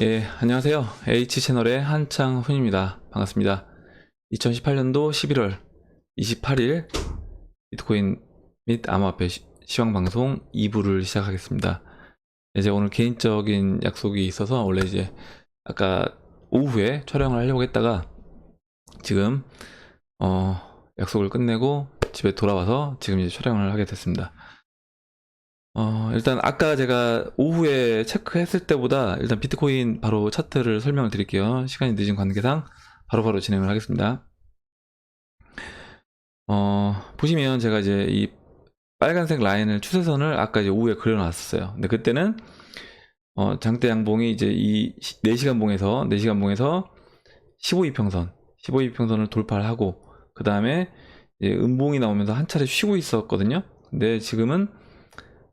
예, 안녕하세요. H채널의 한창훈입니다. 반갑습니다. 2018년도 11월 28일 비트코인 및 암호화폐 시- 시황방송 2부를 시작하겠습니다. 이제 오늘 개인적인 약속이 있어서 원래 이제 아까 오후에 촬영을 하려고 했다가 지금 어, 약속을 끝내고 집에 돌아와서 지금 이제 촬영을 하게 됐습니다. 어, 일단 아까 제가 오후에 체크했을 때보다 일단 비트코인 바로 차트를 설명을 드릴게요. 시간이 늦은 관계상 바로 바로 진행을 하겠습니다. 어, 보시면 제가 이제 이 빨간색 라인을 추세선을 아까 이제 오후에 그려놨었어요. 근데 그때는 어, 장대 양봉이 이제 이 4시간 봉에서 4시간 봉에서 15이평선, 15이평선을 돌파를 하고 그 다음에 음봉이 나오면서 한 차례 쉬고 있었거든요. 근데 지금은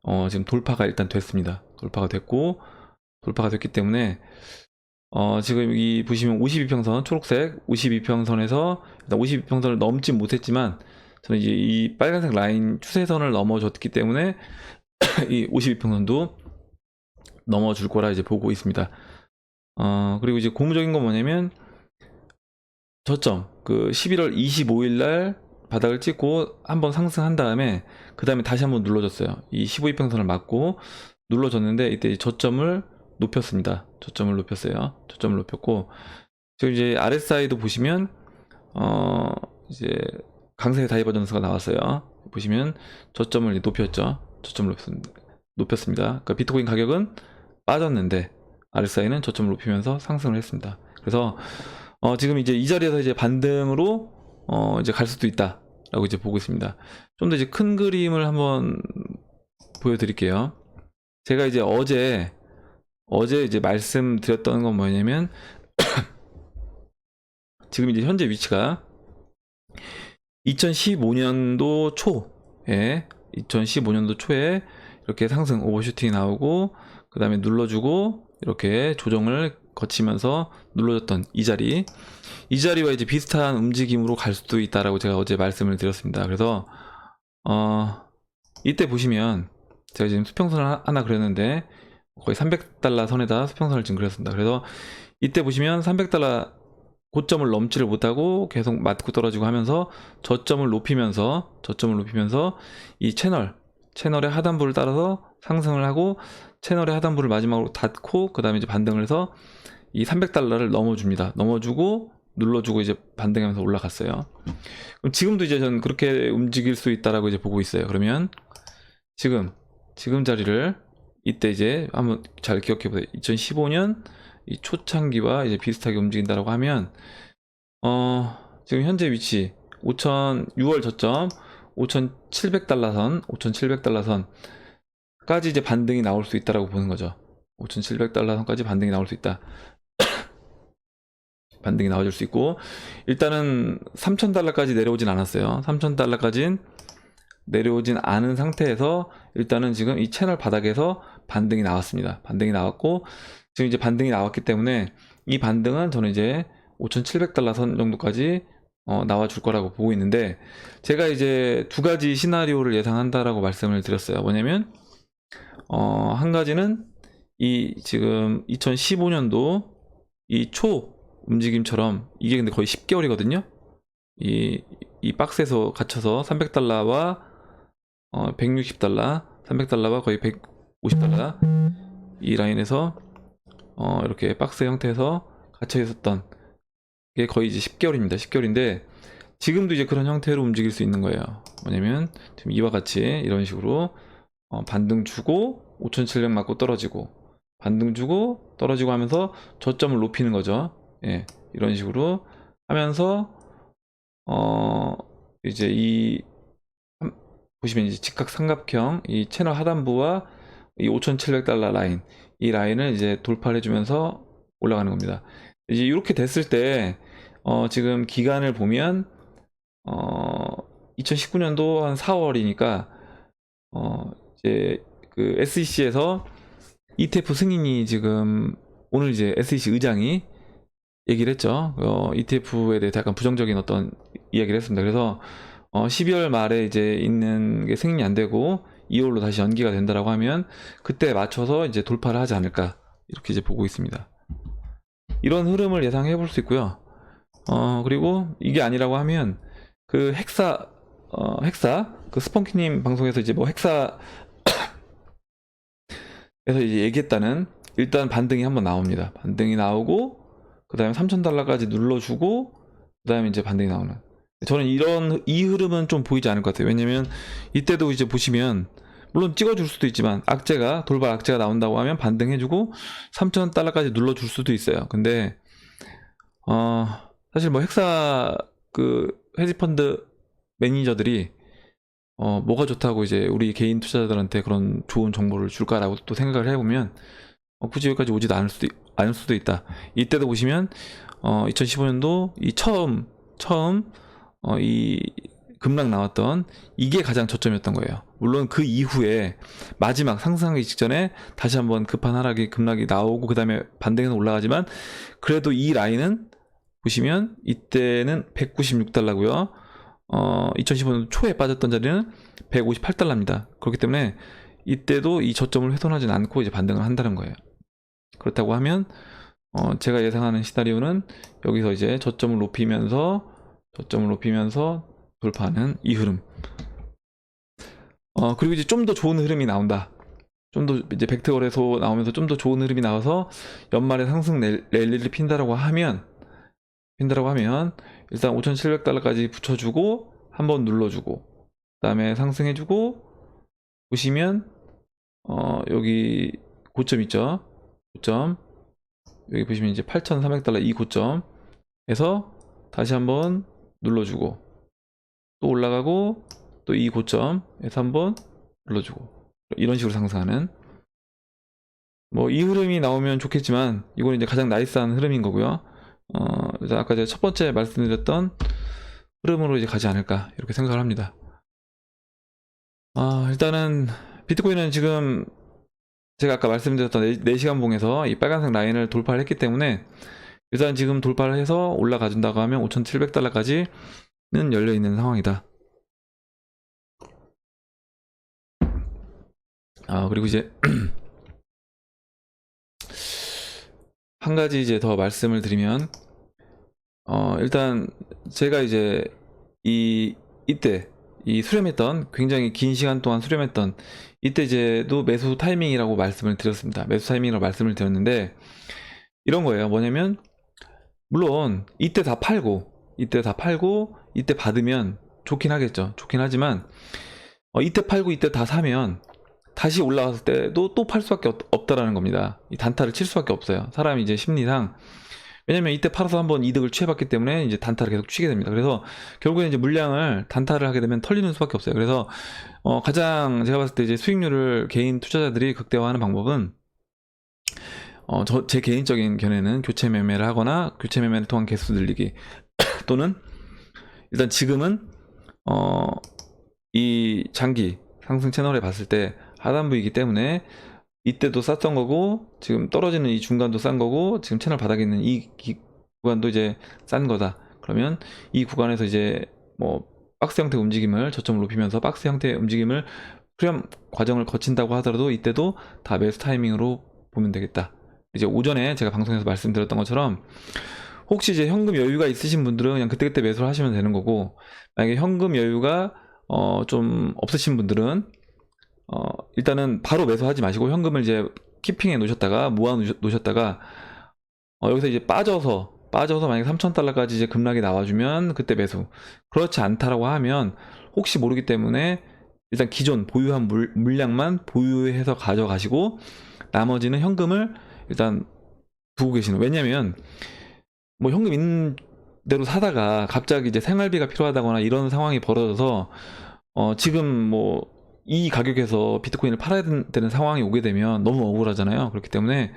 어, 지금 돌파가 일단 됐습니다. 돌파가 됐고, 돌파가 됐기 때문에, 어, 지금 이 보시면 52평선, 초록색 52평선에서 일단 52평선을 넘진 못했지만, 저는 이제 이 빨간색 라인 추세선을 넘어졌기 때문에, 이 52평선도 넘어줄 거라 이제 보고 있습니다. 어, 그리고 이제 고무적인 건 뭐냐면, 저점, 그 11월 25일 날 바닥을 찍고 한번 상승한 다음에 그 다음에 다시 한번 눌러줬어요. 이 15이평선을 맞고 눌러줬는데 이때 저점을 높였습니다. 저점을 높였어요. 저점을 높였고 지금 이제 RSI도 보시면 어 이제 강세 다이버전스가 나왔어요. 보시면 저점을 높였죠. 저점을. 높였습니다. 그러니까 비트코인 가격은 빠졌는데 RSI는 저점을 높이면서 상승을 했습니다. 그래서 어 지금 이제 이 자리에서 이제 반등으로 어, 이제 갈 수도 있다라고 이제 보고 있습니다. 좀 더 이제 큰 그림을 한번 보여드릴게요. 제가 이제 어제 어제 이제 말씀드렸던 건 뭐냐면 지금 이제 현재 위치가 2015년도 초에 2015년도 초에 이렇게 상승 오버슈팅이 나오고 그 다음에 눌러주고 이렇게 조정을 거치면서 눌러줬던 이 자리 이 자리와 이제 비슷한 움직임으로 갈 수도 있다라고 제가 어제 말씀을 드렸습니다. 그래서 어 이때 보시면 제가 지금 수평선을 하- 하나 그렸는데 거의 300달러 선에다 수평선을 지금 그렸습니다. 그래서 이때 보시면 300달러 고점을 넘지를 못하고 계속 맞고 떨어지고 하면서 저점을 높이면서 저점을 높이면서 이 채널 채널의 하단부를 따라서 상승을 하고 채널의 하단부를 마지막으로 닫고 그 다음에 이제 반등을 해서 이 300달러를 넘어줍니다. 넘어주고 눌러주고 이제 반등하면서 올라갔어요. 그럼 지금도 이제 전 그렇게 움직일 수 있다라고 이제 보고 있어요. 그러면 지금 지금 자리를 이때 이제 한번 잘 기억해 보세요. 2015년 이 초창기와 이제 비슷하게 움직인다라고 하면 어 지금 현재 위치 5천 6월 저점 5,700달러 선, 5,700달러 선 까지 이제 반등이 나올 수 있다라고 보는 거죠. 5,700달러 선까지 반등이 나올 수 있다. 반등이 나와줄 수 있고 일단은 3,000달러까지 내려오진 않았어요. 3,000달러까지는 내려오진 않은 상태에서 일단은 지금 이 채널 바닥에서 반등이 나왔습니다. 반등이 나왔고 지금 이제 반등이 나왔기 때문에 이 반등은 저는 이제 5,700달러 선 정도까지 어, 나와줄 거라고 보고 있는데 제가 이제 두 가지 시나리오를 예상한다라고 말씀을 드렸어요. 뭐냐면 어, 한 가지는 이 지금 2015년도 이 초 움직임처럼 이게 근데 거의 10개월이거든요. 이, 이 박스에서 갇혀서 300달러와 어, 160달러, 300달러와 거의 150달러 이 라인에서 어, 이렇게 박스 형태에서 갇혀 있었던 게 거의 이제 10개월입니다. 10개월인데 지금도 이제 그런 형태로 움직일 수 있는 거예요. 뭐냐면 지금 이와 같이 이런 식으로 어, 반등 주고 5,700 맞고 떨어지고 반등 주고 떨어지고 하면서 저점을 높이는 거죠. 예, 이런 식으로 하면서 어 이제 이 한- 보시면 이제 직각 삼각형 이 채널 하단부와 이 5,700달러 라인 이 라인을 이제 돌파를 해주면서 올라가는 겁니다. 이제 이렇게 됐을 때 어, 지금 기간을 보면 어, 2019년도 한 4월이니까 어, 이제 그 SEC에서 ETF 승인이 지금 오늘 이제 SEC 의장이 얘기를 했죠. 어, ETF에 대해 약간 부정적인 어떤 이야기를 했습니다. 그래서 어, 12월 말에 이제 있는 게 승인이 안 되고 2월로 다시 연기가 된다라고 하면 그때 맞춰서 이제 돌파를 하지 않을까 이렇게 이제 보고 있습니다. 이런 흐름을 예상해 볼 수 있고요. 어, 그리고 이게 아니라고 하면 그 헥사 어, 헥사 그 스펀키님 방송에서 이제 뭐 헥사 에서 이제 얘기했다는 일단 반등이 한번 나옵니다. 반등이 나오고 그 다음에 3,000달러까지 눌러주고 그 다음에 이제 반등이 나오는. 저는 이런 이 흐름은 좀 보이지 않을 것 같아요. 왜냐면 이때도 이제 보시면 물론 찍어줄 수도 있지만 악재가 돌발 악재가 나온다고 하면 반등해주고 3,000달러까지 눌러줄 수도 있어요. 근데 어 사실 뭐 헥사 그 헤지펀드 매니저들이 어 뭐가 좋다고 이제 우리 개인 투자자들한테 그런 좋은 정보를 줄까라고 또 생각을 해보면 어, 굳이 여기까지 오지도 않을 수도 않을 수도 있다. 이때도 보시면 어 2015년도 이 처음 처음 어 이 급락 나왔던 이게 가장 저점이었던 거예요. 물론 그 이후에 마지막 상승하기 직전에 다시 한번 급한 하락이 급락이 나오고 그 다음에 반등해서 올라가지만 그래도 이 라인은 보시면 이때는 196달러고요. 어 2015년 초에 빠졌던 자리는 158달러입니다. 그렇기 때문에 이때도 이 저점을 훼손하진 않고 이제 반등을 한다는 거예요. 그렇다고 하면 어 제가 예상하는 시나리오는 여기서 이제 저점을 높이면서 저점을 높이면서 돌파하는 이 흐름. 어 그리고 이제 좀 더 좋은 흐름이 나온다. 좀 더 이제 벡터 거래소 나오면서 좀 더 좋은 흐름이 나와서 연말에 상승 랠- 랠리를 핀다라고 하면 핀다라고 하면 일단 5,700달러까지 붙여주고 한번 눌러주고 그 다음에 상승해주고 보시면 어 여기 고점 있죠? 고점. 여기 보시면 이제 8,300달러 이 고점에서 다시 한번 눌러주고 또 올라가고 또 이 고점에서 한번 눌러주고. 이런 식으로 상승하는. 뭐 이 흐름이 나오면 좋겠지만 이거는 이제 가장 나이스한 흐름인 거고요. 어, 아까 제가 첫 번째 말씀드렸던 흐름으로 이제 가지 않을까 이렇게 생각을 합니다. 아, 일단은 비트코인은 지금 제가 아까 말씀드렸던 4 시간 봉에서 이 빨간색 라인을 돌파를 했기 때문에 일단 지금 돌파를 해서 올라가 준다고 하면 5,700달러까지는 열려 있는 상황이다. 아, 그리고 이제 한 가지 이제 더 말씀을 드리면 어, 일단 제가 이제 이 이때 이 수렴했던 굉장히 긴 시간 동안 수렴했던 이때 이제도 매수 타이밍이라고 말씀을 드렸습니다. 매수 타이밍이라고 말씀을 드렸는데 이런 거예요. 뭐냐면 물론 이때 다 팔고 이때 다 팔고 이때 받으면 좋긴 하겠죠. 좋긴 하지만 어, 이때 팔고 이때 다 사면 다시 올라갔을 때도 또 팔 수밖에 없, 없다라는 겁니다. 이 단타를 칠 수밖에 없어요. 사람이 이제 심리상 왜냐면 이때 팔아서 한번 이득을 취해봤기 때문에 이제 단타를 계속 치게 됩니다. 그래서 결국에 이제 물량을 단타를 하게 되면 털리는 수밖에 없어요. 그래서 어, 가장 제가 봤을 때 이제 수익률을 개인 투자자들이 극대화하는 방법은 어, 저, 제 개인적인 견해는 교체 매매를 하거나 교체 매매를 통한 개수 늘리기 또는 일단 지금은 어, 이 장기 상승 채널에 봤을 때 하단부이기 때문에 이때도 쌌던 거고 지금 떨어지는 이 중간도 싼 거고 지금 채널 바닥에 있는 이 기- 구간도 이제 싼 거다. 그러면 이 구간에서 이제 뭐 박스 형태 움직임을 저점을 높이면서 박스 형태의 움직임을 수렴 과정을 거친다고 하더라도 이때도 다 매수 타이밍으로 보면 되겠다. 이제 오전에 제가 방송에서 말씀드렸던 것처럼 혹시 이제 현금 여유가 있으신 분들은 그냥 그때그때 매수를 하시면 되는 거고 만약에 현금 여유가 어 좀 없으신 분들은 어 일단은 바로 매수하지 마시고 현금을 이제 키핑해 놓으셨다가 모아 놓으셨다가 어 여기서 이제 빠져서 빠져서 만약에 3,000달러까지 이제 급락이 나와주면 그때 매수. 그렇지 않다라고 하면 혹시 모르기 때문에 일단 기존 보유한 물, 물량만 보유해서 가져가시고 나머지는 현금을 일단 두고 계시는. 왜냐면 뭐 현금 있는 대로 사다가 갑자기 이제 생활비가 필요하다거나 이런 상황이 벌어져서 어 지금 뭐 이 가격에서 비트코인을 팔아야 된- 되는 상황이 오게 되면 너무 억울하잖아요. 그렇기 때문에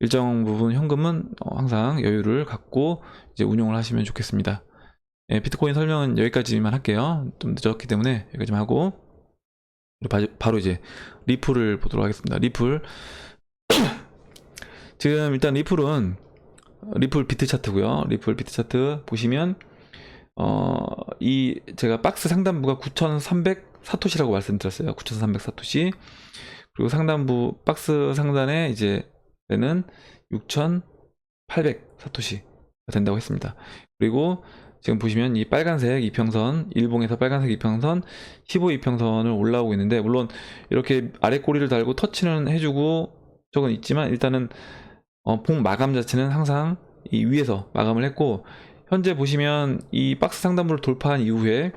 일정 부분 현금은 어, 항상 여유를 갖고 이제 운용을 하시면 좋겠습니다. 예, 비트코인 설명은 여기까지만 할게요. 좀 늦었기 때문에 여기까지만 하고 바로 이제 리플을 보도록 하겠습니다. 리플 지금 일단 리플은 리플 비트 차트고요. 리플 비트 차트 보시면 어 이 제가 박스 상단부가 9,300 사토시라고 말씀드렸어요. 9,300 사토시. 그리고 상단부 박스 상단에 이제 는800 사토시가 된다고 했습니다. 그리고 지금 보시면 이 빨간색 이평선, 일봉에서 빨간색 이평선, 15 이평선을 올라오고 있는데 물론 이렇게 아래 꼬리를 달고 터치는 해주고 저건 있지만 일단은 어, 봉 마감 자체는 항상 이 위에서 마감을 했고 현재 보시면 이 박스 상단부를 돌파한 이후에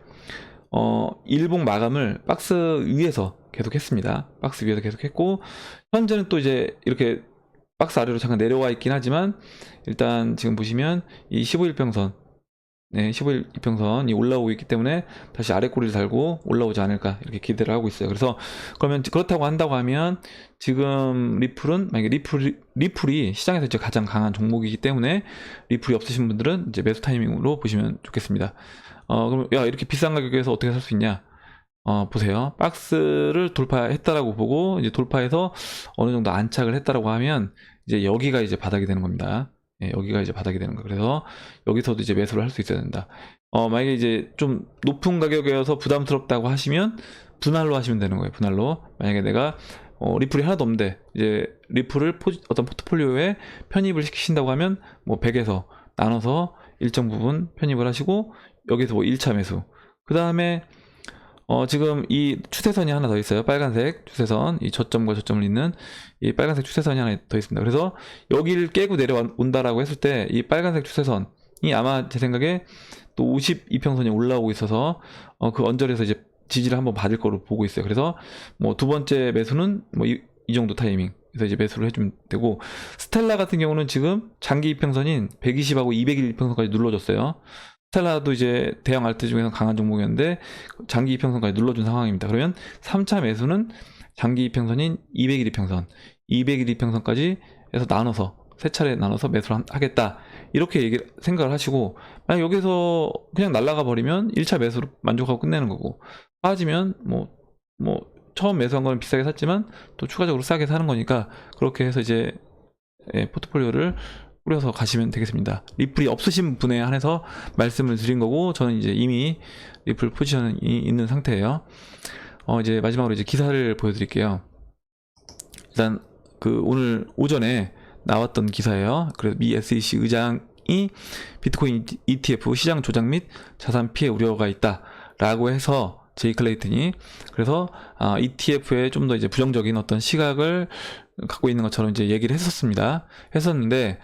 어, 일봉 마감을 박스 위에서 계속 했습니다. 박스 위에서 계속 했고 현재는 또 이제 이렇게 박스 아래로 잠깐 내려와 있긴 하지만 일단 지금 보시면 이 15일평선 네, 15일평선이 올라오고 있기 때문에 다시 아래 꼬리를 달고 올라오지 않을까 이렇게 기대를 하고 있어요. 그래서 그러면 그렇다고 한다고 하면 지금 리플은 만약에 리플 리플이 시장에서 이제 가장 강한 종목이기 때문에 리플이 없으신 분들은 이제 매수 타이밍으로 보시면 좋겠습니다. 어 그럼 야 이렇게 비싼 가격에서 어떻게 살 수 있냐? 어 보세요. 박스를 돌파했다라고 보고 이제 돌파해서 어느 정도 안착을 했다라고 하면 이제 여기가 이제 바닥이 되는 겁니다. 예, 여기가 이제 바닥이 되는 거. 그래서 여기서도 이제 매수를 할 수 있어야 된다. 어, 만약에 이제 좀 높은 가격이어서 부담스럽다고 하시면 분할로 하시면 되는 거예요. 분할로. 만약에 내가 어, 리플이 하나도 없는데 이제 리플을 포, 어떤 포트폴리오에 편입을 시키신다고 하면 뭐 100에서 나눠서 일정 부분 편입을 하시고 여기서 뭐 1차 매수. 그 다음에 어, 지금 이 추세선이 하나 더 있어요. 빨간색 추세선. 이 저점과 저점을 잇는 이 빨간색 추세선이 하나 더 있습니다. 그래서 여기를 깨고 내려온다라고 했을 때 이 빨간색 추세선이 아마 제 생각에 또 52평선이 올라오고 있어서 어, 그 언저리에서 이제 지지를 한번 받을 거로 보고 있어요. 그래서 뭐 두 번째 매수는 뭐이 정도 타이밍. 그래서 이제 매수를 해주면 되고 스텔라 같은 경우는 지금 장기 이평선인 120하고 200일 이평선까지 눌러줬어요. 스텔라도 이제 대형 알트 중에서 강한 종목이었는데 장기 이평선까지 눌러준 상황입니다. 그러면 3차 매수는 장기 이평선인 200일 이평선, 200일 이평선까지 해서 나눠서 세 차례 나눠서 매수를 한- 하겠다 이렇게 얘기 생각을 하시고 만약 여기서 그냥 날아가 버리면 1차 매수로 만족하고 끝내는 거고 빠지면 뭐뭐 처음 매수한 거는 비싸게 샀지만 또 추가적으로 싸게 사는 거니까 그렇게 해서 이제 예, 포트폴리오를 꾸려서 가시면 되겠습니다. 리플이 없으신 분에 한해서 말씀을 드린 거고 저는 이제 이미 리플 포지션이 있는 상태예요. 어 이제 마지막으로 이제 기사를 보여드릴게요. 일단 그 오늘 오전에 나왔던 기사예요. 그래서 미 SEC 의장이 비트코인 ETF 시장 조작 및 자산 피해 우려가 있다라고 해서 제이 클레이튼이 그래서 아, ETF에 좀 더 이제 부정적인 어떤 시각을 갖고 있는 것처럼 이제 얘기를 했었습니다. 했었는데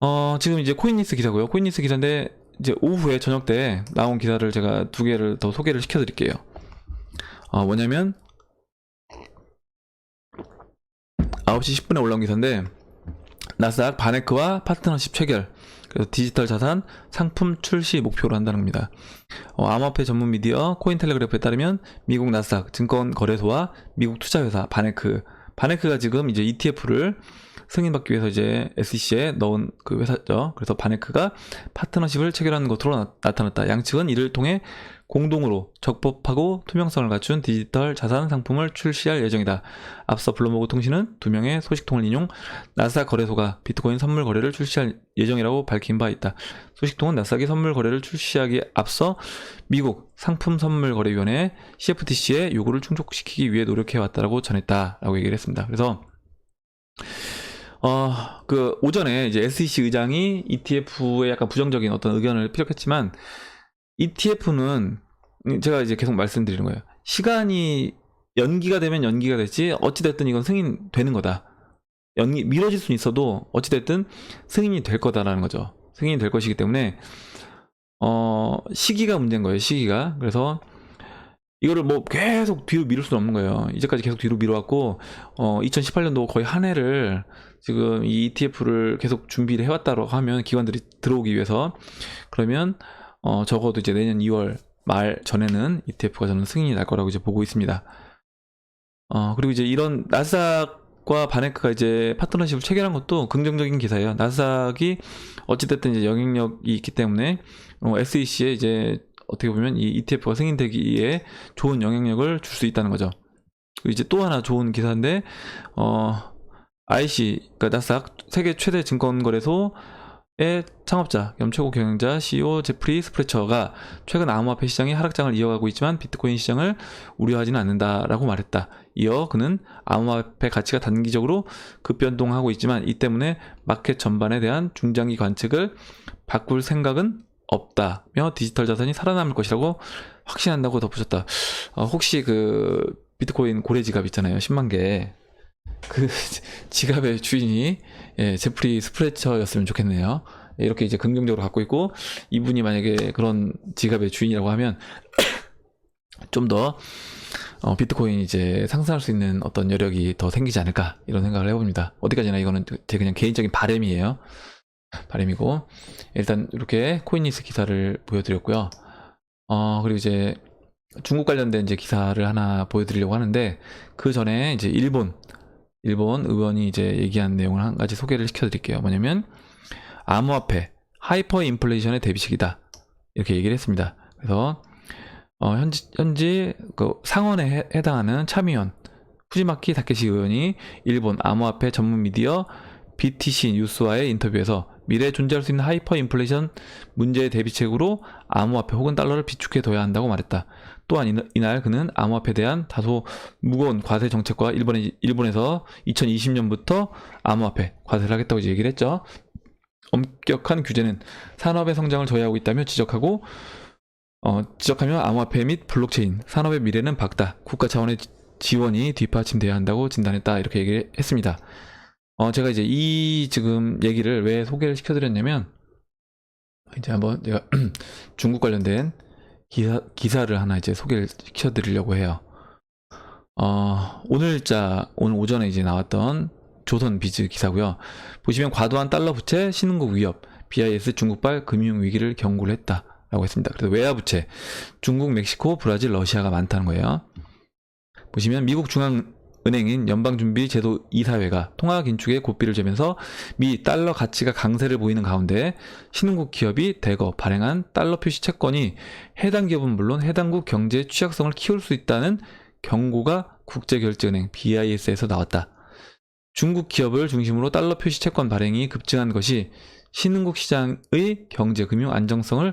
어, 지금 이제 코인니스 기사고요. 코인니스 기사인데 이제 오후에 저녁 때 나온 기사를 제가 두 개를 더 소개를 시켜드릴게요. 어, 뭐냐면 9시 10분에 올라온 기사인데 나스닥 바네크와 파트너십 체결 그래서 디지털 자산 상품 출시 목표로 한다는 겁니다. 어, 암호화폐 전문 미디어 코인텔레그래프에 따르면 미국 나스닥 증권 거래소와 미국 투자회사 바네크 바네크가 지금 이제 ETF를 승인받기 위해서 이제 SEC에 넣은 그 회사죠. 그래서 바네크가 파트너십을 체결하는 것으로 나, 나타났다. 양측은 이를 통해 공동으로 적법하고 투명성을 갖춘 디지털 자산 상품을 출시할 예정이다. 앞서 블룸버그 통신은 두 명의 소식통을 인용 나스닥 거래소가 비트코인 선물 거래를 출시할 예정이라고 밝힌 바 있다. 소식통은 나스닥이 선물 거래를 출시하기에 앞서 미국 상품 선물 거래위원회 CFTC의 요구를 충족시키기 위해 노력해 왔다라고 전했다라고 얘기를 했습니다. 그래서 어, 그 오전에 이제 SEC 의장이 ETF에 약간 부정적인 어떤 의견을 피력했지만 ETF는 제가 이제 계속 말씀드리는 거예요. 시간이 연기가 되면 연기가 됐지 어찌 됐든 이건 승인 되는 거다. 연기 미뤄질 수는 있어도 어찌 됐든 승인이 될 거다라는 거죠. 승인이 될 것이기 때문에 어 시기가 문제인 거예요. 시기가 그래서 이거를 뭐 계속 뒤로 미룰 수는 없는 거예요. 이제까지 계속 뒤로 미뤄왔고 어 2018년도 거의 한 해를 지금 이 ETF를 계속 준비를 해왔다고 하면 기관들이 들어오기 위해서 그러면 어 적어도 이제 내년 2월 말 전에는 ETF가 저는 승인이 날 거라고 이제 보고 있습니다. 어 그리고 이제 이런 나스닥과 바네크가 이제 파트너십을 체결한 것도 긍정적인 기사예요. 나스닥이 어찌됐든 이제 영향력이 있기 때문에 어, SEC에 이제 어떻게 보면 이 ETF가 승인되기에 좋은 영향력을 줄 수 있다는 거죠. 이제 또 하나 좋은 기사인데 어 IC 그러니까 나스닥 세계 최대 증권 거래소 의 창업자 겸 최고 경영자 CEO 제프리 스프레처가 최근 암호화폐 시장이 하락장을 이어가고 있지만 비트코인 시장을 우려하지는 않는다라고 말했다. 이어 그는 암호화폐 가치가 단기적으로 급변동하고 있지만 이 때문에 마켓 전반에 대한 중장기 관측을 바꿀 생각은 없다며 디지털 자산이 살아남을 것이라고 확신한다고 덧붙였다. 어, 혹시 그 비트코인 고래 지갑 있잖아요. 10만 개. 그 지갑의 주인이 예, 제프리 스프레처였으면 좋겠네요. 이렇게 이제 긍정적으로 갖고 있고 이분이 만약에 그런 지갑의 주인이라고 하면 좀더 어, 비트코인 이제 상승할 수 있는 어떤 여력이 더 생기지 않을까 이런 생각을 해봅니다. 어디까지나 이거는 제 그냥 개인적인 바램이에요. 바램이고 일단 이렇게 코인니스 기사를 보여드렸고요. 어 그리고 이제 중국 관련된 이제 기사를 하나 보여드리려고 하는데 그 전에 이제 일본 일본 의원이 이제 얘기한 내용을 한 가지 소개를 시켜드릴게요. 뭐냐면 암호화폐 하이퍼 인플레이션의 대비식이다 이렇게 얘기를 했습니다. 그래서 어, 현지 현지 그 상원에 해, 해당하는 참의원 후지마키 다케시 의원이 일본 암호화폐 전문 미디어 BTC 뉴스와의 인터뷰에서 미래에 존재할 수 있는 하이퍼 인플레이션 문제의 대비책으로 암호화폐 혹은 달러를 비축해 둬야 한다고 말했다. 또한 이날- 그는 암호화폐에 대한 다소 무거운 과세 정책과 일본에, 일본에서 2020년부터 암호화폐 과세를 하겠다고 얘기를 했죠. 엄격한 규제는 산업의 성장을 저해하고 있다며 지적하고 어, 지적하며 암호화폐 및 블록체인 산업의 미래는 밝다. 국가 차원의 지- 지원이 뒷받침돼야 한다고 진단했다. 이렇게 얘기를 했습니다. 어, 제가 이제 이 지금 얘기를 왜 소개를 시켜드렸냐면 이제 한번 제가 중국 관련된 기사, 기사를 하나 이제 소개를 시켜드리려고 해요. 어, 오늘자, 오늘 오전에 이제 나왔던 조선 비즈 기사고요. 보시면 과도한 달러 부채 신흥국 위협, BIS 중국발 금융 위기를 경고를 했다라고 했습니다. 그래서 외화 부채, 중국, 멕시코, 브라질, 러시아가 많다는 거예요. 보시면 미국 중앙 은행인 연방준비제도 이사회가 통화 긴축에 고삐를 재면서 미 달러 가치가 강세를 보이는 가운데 신흥국 기업이 대거 발행한 달러 표시 채권이 해당 기업은 물론 해당국 경제의 취약성을 키울 수 있다는 경고가 국제결제은행 BIS에서 나왔다. 중국 기업을 중심으로 달러 표시 채권 발행이 급증한 것이 신흥국 시장의 경제 금융 안정성을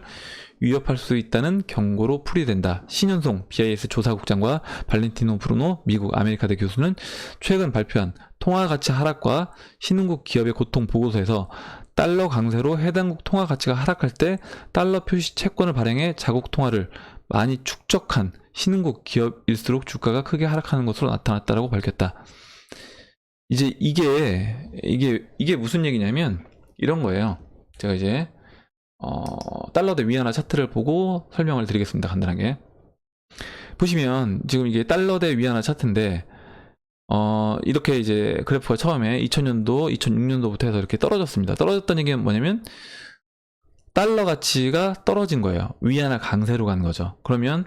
위협할 수 있다는 경고로 풀이된다. 신현송 BIS 조사국장과 발렌티노 브루노 미국 아메리카대 교수는 최근 발표한 통화 가치 하락과 신흥국 기업의 고통 보고서에서 달러 강세로 해당국 통화 가치가 하락할 때 달러 표시 채권을 발행해 자국 통화를 많이 축적한 신흥국 기업일수록 주가가 크게 하락하는 것으로 나타났다라고 밝혔다. 이제 이게 이게 이게 무슨 얘기냐면 이런 거예요. 제가 이제 어, 달러 대 위안화 차트를 보고 설명을 드리겠습니다. 간단하게. 보시면 지금 이게 달러 대 위안화 차트인데 어, 이렇게 이제 그래프가 처음에 2000년도, 2006년도부터 해서 이렇게 떨어졌습니다. 떨어졌다는 얘기는 뭐냐면 달러 가치가 떨어진 거예요. 위안화 강세로 간 거죠. 그러면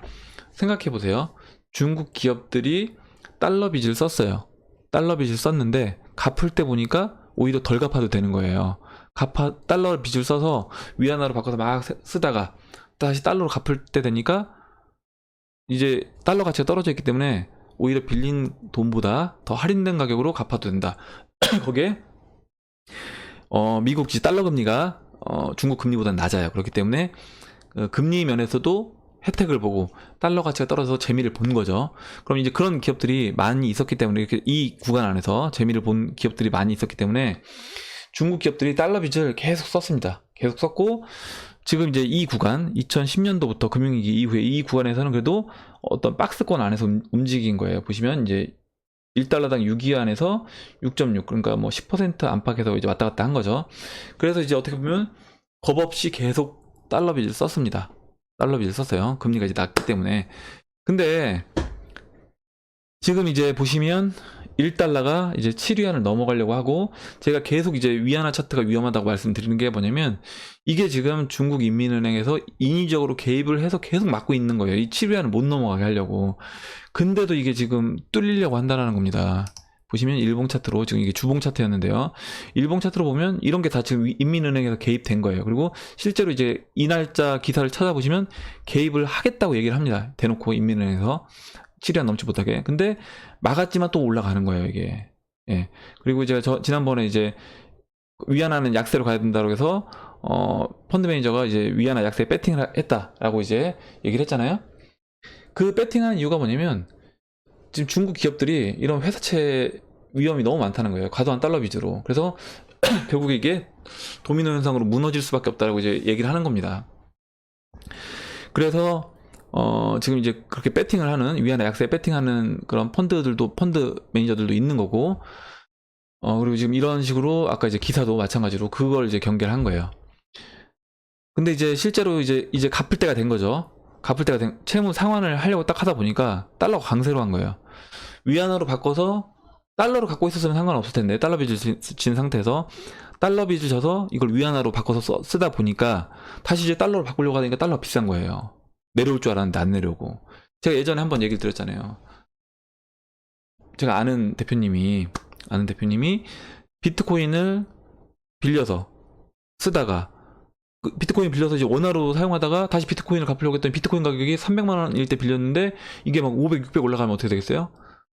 생각해 보세요. 중국 기업들이 달러 빚을 썼어요. 달러 빚을 썼는데 갚을 때 보니까 오히려 덜 갚아도 되는 거예요. 갚아 달러 빚을 써서 위안화로 바꿔서 막 세- 쓰다가 다시 달러로 갚을 때 되니까 이제 달러 가치가 떨어져 있기 때문에 오히려 빌린 돈보다 더 할인된 가격으로 갚아도 된다. 거기에 어, 미국 지 달러 금리가 어, 중국 금리보다 낮아요. 그렇기 때문에 어, 금리 면에서도 혜택을 보고 달러 가치가 떨어져서 재미를 본 거죠. 그럼 이제 그런 기업들이 많이 있었기 때문에 이렇게 이 구간 안에서 재미를 본 기업들이 많이 있었기 때문에 중국 기업들이 달러 빚을 계속 썼습니다. 계속 썼고 지금 이제 이 구간 2010년도부터 금융위기 이후에 이 구간에서는 그래도 어떤 박스권 안에서 움- 움직인 거예요. 보시면 이제 1달러당 6위 안에서 6.6 그러니까 뭐 10% 안팎에서 이제 왔다 갔다 한 거죠. 그래서 이제 어떻게 보면 겁 없이 계속 달러 빚을 썼습니다. 달러 빚을 썼어요. 금리가 이제 낮기 때문에. 근데 지금 이제 보시면 1달러가 이제 7위안을 넘어가려고 하고 제가 계속 이제 위안화 차트가 위험하다고 말씀드리는 게 뭐냐면 이게 지금 중국 인민은행에서 인위적으로 개입을 해서 계속 막고 있는 거예요. 이 7위안을 못 넘어가게 하려고. 근데도 이게 지금 뚫리려고 한다는 겁니다. 보시면 일봉 차트로 지금 이게 주봉 차트였는데요. 일봉 차트로 보면 이런 게 다 지금 인민은행에서 개입된 거예요. 그리고 실제로 이제 이 날짜 기사를 찾아보시면 개입을 하겠다고 얘기를 합니다. 대놓고 인민은행에서 7위안 넘지 못하게. 근데 막았지만 또 올라가는 거예요, 이게. 예. 그리고 제가 저 지난번에 이제 위안화는 약세로 가야 된다고 해서 어, 펀드 매니저가 이제 위안화 약세 배팅을 했다라고 이제 얘기를 했잖아요. 그 배팅하는 이유가 뭐냐면 지금 중국 기업들이 이런 회사채 위험이 너무 많다는 거예요. 과도한 달러 빚으로. 그래서 결국에 이게 도미노 현상으로 무너질 수밖에 없다라고 이제 얘기를 하는 겁니다. 그래서 어, 지금 이제 그렇게 배팅을 하는 위안화 약세 배팅하는 그런 펀드들도 펀드 매니저들도 있는 거고 어, 그리고 지금 이런 식으로 아까 이제 기사도 마찬가지로 그걸 이제 경계를 한 거예요. 근데 이제 실제로 이제 이제 갚을 때가 된 거죠. 갚을 때가 된 채무 상환을 하려고 딱 하다 보니까 달러가 강세로 한 거예요. 위안화로 바꿔서 달러로 갖고 있었으면 상관없을 텐데 달러 빚을 진, 진 상태에서 달러 빚을 져서 이걸 위안화로 바꿔서 써- 쓰다 보니까 다시 이제 달러로 바꾸려고 하니까 달러가 비싼 거예요. 내려올 줄 알았는데 안 내려오고. 제가 예전에 한번 얘기를 드렸잖아요. 제가 아는 대표님이 아는 대표님이 비트코인을 빌려서 쓰다가 그 비트코인 빌려서 이제 원화로 사용하다가 다시 비트코인을 갚으려고 했더니 비트코인 가격이 300만 원일 때 빌렸는데 이게 막 500, 600 올라가면 어떻게 되겠어요?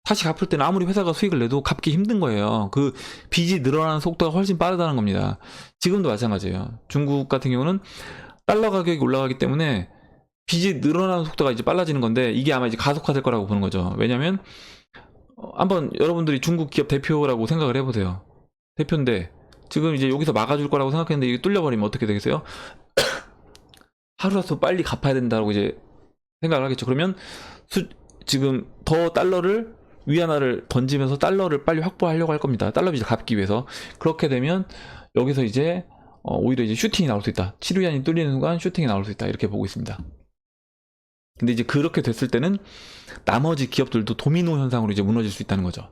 다시 갚을 때는 아무리 회사가 수익을 내도 갚기 힘든 거예요. 그 빚이 늘어나는 속도가 훨씬 빠르다는 겁니다. 지금도 마찬가지예요. 중국 같은 경우는 달러 가격이 올라가기 때문에 빚이 늘어나는 속도가 이제 빨라지는 건데 이게 아마 이제 가속화될 거라고 보는 거죠. 왜냐면 어, 한번 여러분들이 중국 기업 대표라고 생각을 해보세요. 대표인데 지금 이제 여기서 막아줄 거라고 생각했는데 이게 뚫려버리면 어떻게 되겠어요? 하루라도 빨리 갚아야 된다고 이제 생각을 하겠죠. 그러면 수, 지금 더 달러를 위안화를 던지면서 달러를 빨리 확보하려고 할 겁니다. 달러 빚을 갚기 위해서 그렇게 되면 여기서 이제 어, 오히려 이제 슈팅이 나올 수 있다. 7위안이 뚫리는 순간 슈팅이 나올 수 있다. 이렇게 보고 있습니다. 근데 이제 그렇게 됐을 때는 나머지 기업들도 도미노 현상으로 이제 무너질 수 있다는 거죠.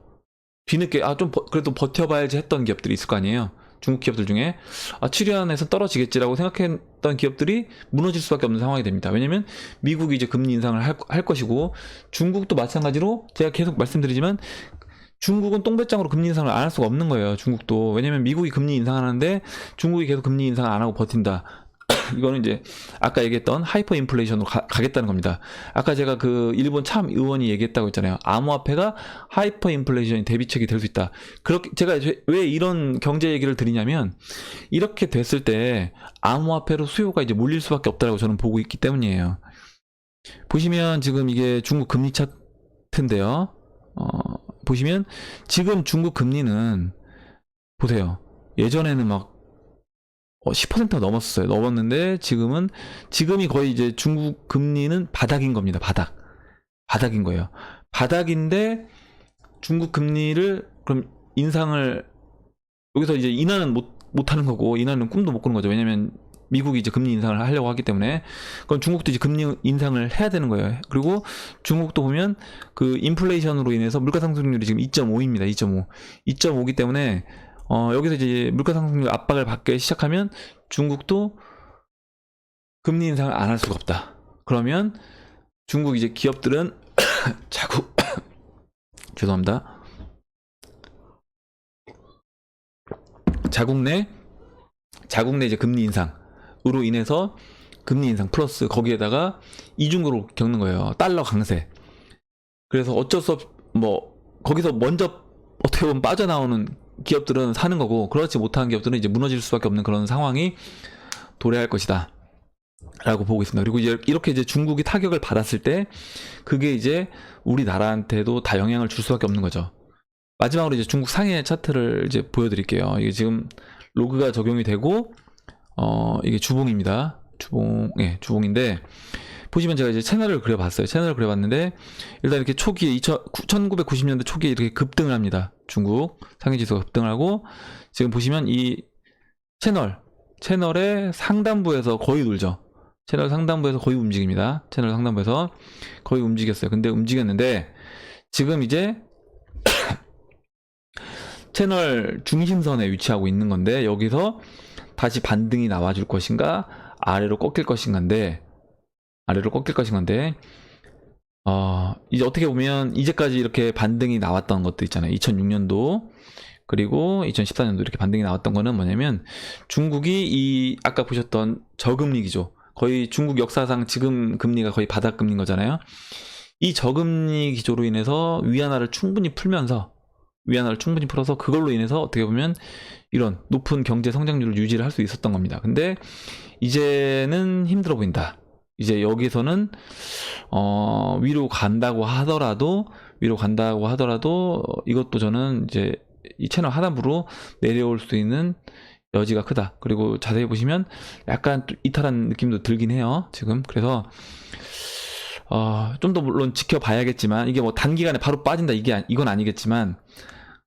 뒤늦게 아 좀 그래도 버텨봐야지 했던 기업들이 있을 거 아니에요. 중국 기업들 중에 아 7위안에서 떨어지겠지라고 생각했던 기업들이 무너질 수밖에 없는 상황이 됩니다. 왜냐면 미국이 이제 금리 인상을 할, 할 것이고 중국도 마찬가지로 제가 계속 말씀드리지만 중국은 똥배짱으로 금리 인상을 안 할 수가 없는 거예요. 중국도 왜냐면 미국이 금리 인상하는데 중국이 계속 금리 인상 안 하고 버틴다. 이거는 이제 아까 얘기했던 하이퍼 인플레이션으로 가, 가겠다는 겁니다. 아까 제가 그 일본 참 의원이 얘기했다고 했잖아요. 암호화폐가 하이퍼 인플레이션이 대비책이 될 수 있다. 그렇게 제가 왜 이런 경제 얘기를 드리냐면 이렇게 됐을 때 암호화폐로 수요가 이제 몰릴 수밖에 없다고 저는 보고 있기 때문이에요. 보시면 지금 이게 중국 금리 차트인데요. 어, 보시면 지금 중국 금리는 보세요. 예전에는 막 어, 10%가 넘었어요. 넘었는데 지금은 지금이 거의 이제 중국 금리는 바닥인 겁니다. 바닥. 바닥인 거예요. 바닥인데 중국 금리를 그럼 인상을 여기서 이제 인하는 못 못 하는 거고 인하는 꿈도 못 꾸는 거죠. 왜냐면 미국이 이제 금리 인상을 하려고 하기 때문에 그럼 중국도 이제 금리 인상을 해야 되는 거예요. 그리고 중국도 보면 그 인플레이션으로 인해서 물가 상승률이 지금 2.5입니다. 2.5. 2.5기 때문에 어, 여기서 이제 물가 상승률 압박을 받기 시작하면 중국도 금리 인상을 안 할 수가 없다. 그러면 중국 이제 기업들은 자국 죄송합니다. 자국 내 자국 내 이제 금리 인상으로 인해서 금리 인상 플러스 거기에다가 이중으로 겪는 거예요. 달러 강세. 그래서 어쩔 수 없, 뭐, 거기서 먼저 어떻게 보면 빠져나오는 기업들은 사는 거고, 그렇지 못한 기업들은 이제 무너질 수밖에 없는 그런 상황이 도래할 것이다. 라고 보고 있습니다. 그리고 이제 이렇게 이제 중국이 타격을 받았을 때, 그게 이제 우리나라한테도 다 영향을 줄 수밖에 없는 거죠. 마지막으로 이제 중국 상해 차트를 이제 보여드릴게요. 이게 지금 로그가 적용이 되고, 어, 이게 주봉입니다. 주봉, 예, 주봉인데, 보시면 제가 이제 채널을 그려봤어요. 채널을 그려봤는데, 일단 이렇게 초기에, 2000, 1990년대 초기에 이렇게 급등을 합니다. 중국 상해지수가 급등을 하고, 지금 보시면 이 채널, 채널의 상단부에서 거의 놀죠. 채널 상단부에서 거의 움직입니다. 채널 상단부에서 거의 움직였어요. 근데 움직였는데, 지금 이제 채널 중심선에 위치하고 있는 건데, 여기서 다시 반등이 나와줄 것인가, 아래로 꺾일 것인가인데, 아래로 꺾일 것인가인데, 어, 이제 어떻게 보면, 이제까지 이렇게 반등이 나왔던 것도 있잖아요. 2006년도, 그리고 2014년도 이렇게 반등이 나왔던 거는 뭐냐면, 중국이 이, 아까 보셨던 저금리 기조, 거의 중국 역사상 지금 금리가 거의 바닥 금리인 거잖아요. 이 저금리 기조로 인해서 위안화를 충분히 풀면서, 위안화를 충분히 풀어서 그걸로 인해서 어떻게 보면 이런 높은 경제 성장률을 유지를 할 수 있었던 겁니다. 근데 이제는 힘들어 보인다. 이제 여기서는 어, 위로 간다고 하더라도 위로 간다고 하더라도 어, 이것도 저는 이제 이 채널 하단부로 내려올 수 있는 여지가 크다. 그리고 자세히 보시면 약간 또 이탈한 느낌도 들긴 해요. 지금 그래서 어, 좀 더 물론 지켜봐야겠지만 이게 뭐 단기간에 바로 빠진다 이게 아니- 이건 아니겠지만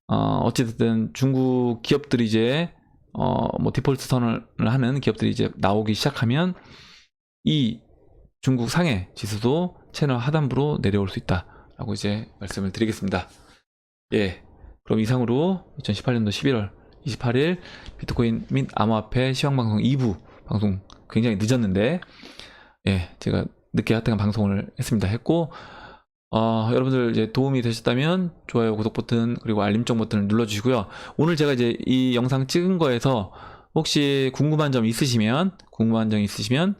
어, 어찌됐든 중국 기업들이 이제 어, 뭐 디폴트 선언을 하는 기업들이 이제 나오기 시작하면 이 중국 상해 지수도 채널 하단부로 내려올 수 있다라고 이제 말씀을 드리겠습니다. 예. 그럼 이상으로 2018년도 11월 28일 비트코인 및 암호화폐 시황방송 2부 방송 굉장히 늦었는데 예, 제가 늦게 하여튼 방송을 했습니다. 했고 어, 여러분들 이제 도움이 되셨다면 좋아요, 구독 버튼 그리고 알림정 버튼을 눌러 주시고요. 오늘 제가 이제 이 영상 찍은 거에서 혹시 궁금한 점 있으시면 궁금한 점 있으시면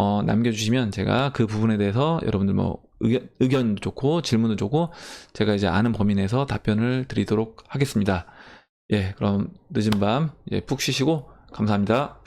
어, 남겨주시면 제가 그 부분에 대해서 여러분들 뭐 의견, 의견도 좋고 질문도 좋고 제가 이제 아는 범위 내에서 답변을 드리도록 하겠습니다. 예, 그럼 늦은 밤 예, 푹 쉬시고 감사합니다.